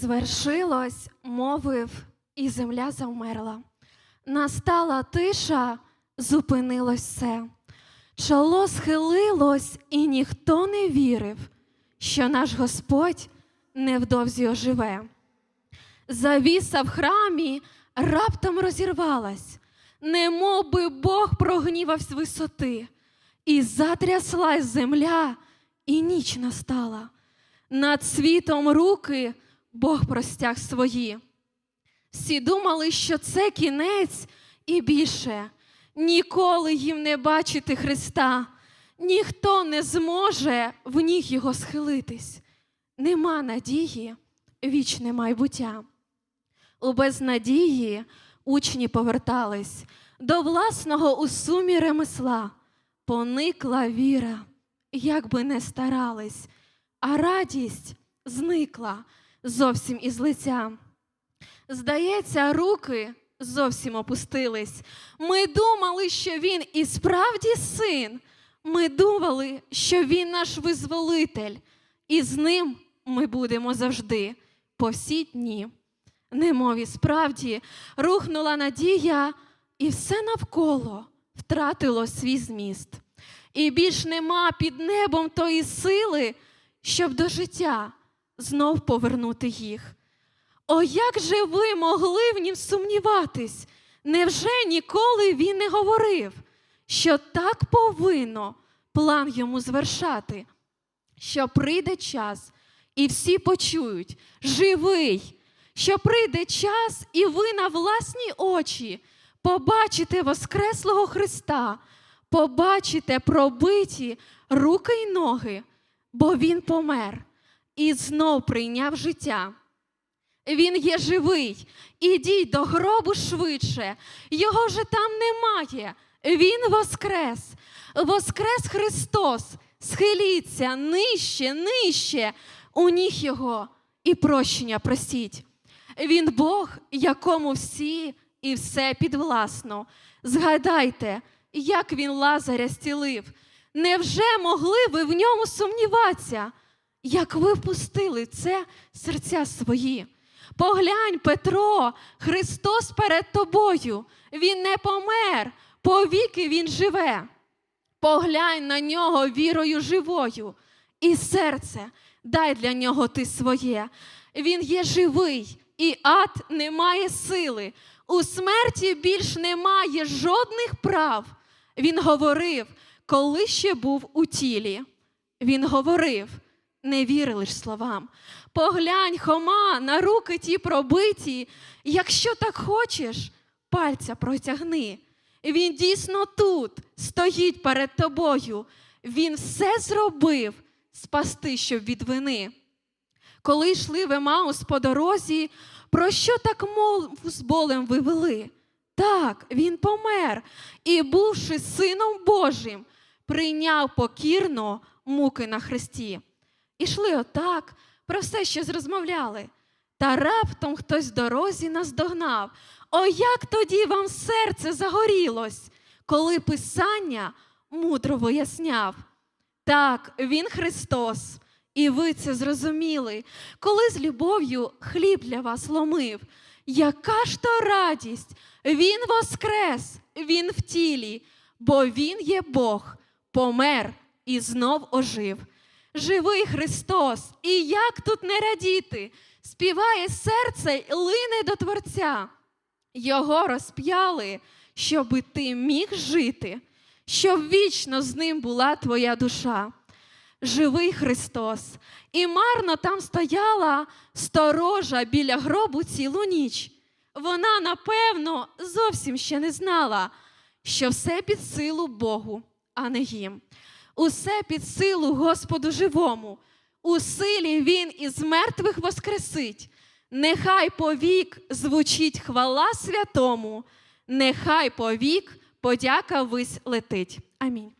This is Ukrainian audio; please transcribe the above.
Звершилось, мовив, і земля завмерла. Настала тиша, зупинилось все. Чоло схилилось, і ніхто не вірив, що наш Господь невдовзі оживе. Завіса в храмі раптом розірвалась, немов би Бог прогнівав з висоти, і затряслась земля, і ніч настала. Над світом руки Бог простяг свої. Всі думали, що це кінець і більше. Ніколи їм не бачити Христа, ніхто не зможе в ніг його схилитись. Нема надії, вічне майбуття. У безнадії учні повертались до власного у сумі ремесла. Поникла віра, як би не старались, а радість зникла зовсім із лиця. Здається, руки зовсім опустились. Ми думали, що він і справді син. Ми думали, що він наш визволитель, і з ним ми будемо завжди, по всі дні. Немов і справді рухнула надія, і все навколо втратило свій зміст. І більш нема під небом тої сили, щоб до життя знов повернути їх. О, як же ви могли в нім сумніватись? Невже ніколи він не говорив, що так повинно план йому звершати, що прийде час, і всі почують живий, що прийде час, і ви на власні очі побачите Воскреслого Христа, побачите пробиті руки й ноги, бо Він помер і знов прийняв життя. Він є живий. Ідіть до гробу швидше. Його вже там немає. Він воскрес. Воскрес Христос. Схиліться нижче, нижче. У ніг Його і прощення просіть. Він Бог, якому всі і все підвласно. Згадайте, як він Лазаря зцілив. Невже могли ви в ньому сумніватися? Як ви впустили це серця свої? Поглянь, Петро, Христос перед тобою. Він не помер, повіки Він живе. Поглянь на нього вірою живою, і серце дай для нього ти своє. Він є живий, і ад не має сили. У смерті більш немає жодних прав. Він говорив, коли ще був у тілі. Він говорив, не вірили ж словам. Поглянь, Хома, на руки ті пробиті. Якщо так хочеш, пальця протягни. Він дійсно тут стоїть перед тобою. Він все зробив спасти, щоб від вини. Коли йшли в Емаус по дорозі, про що так мов з болем ви вели? Так, він помер і, бувши сином Божим, прийняв покірно муки на хресті. Ішли отак, про все щось розмовляли. Та раптом хтось в дорозі наздогнав. О, як тоді вам серце загорілось, коли Писання мудро виясняв. Так, Він Христос, і ви це зрозуміли, коли з любов'ю хліб для вас ломив. Яка ж то радість! Він воскрес, Він в тілі, бо Він є Бог, помер і знов ожив. Живий Христос, і як тут не радіти, співає серце й лине до Творця. Його розп'яли, щоби ти міг жити, щоб вічно з ним була твоя душа. Живий Христос, і марно там стояла сторожа біля гробу цілу ніч. Вона, напевно, зовсім ще не знала, що все під силу Богу, а не їм. Усе під силу Господу живому, у силі Він із мертвих воскресить. Нехай повік звучить хвала святому, нехай повік подяка вись летить. Амінь.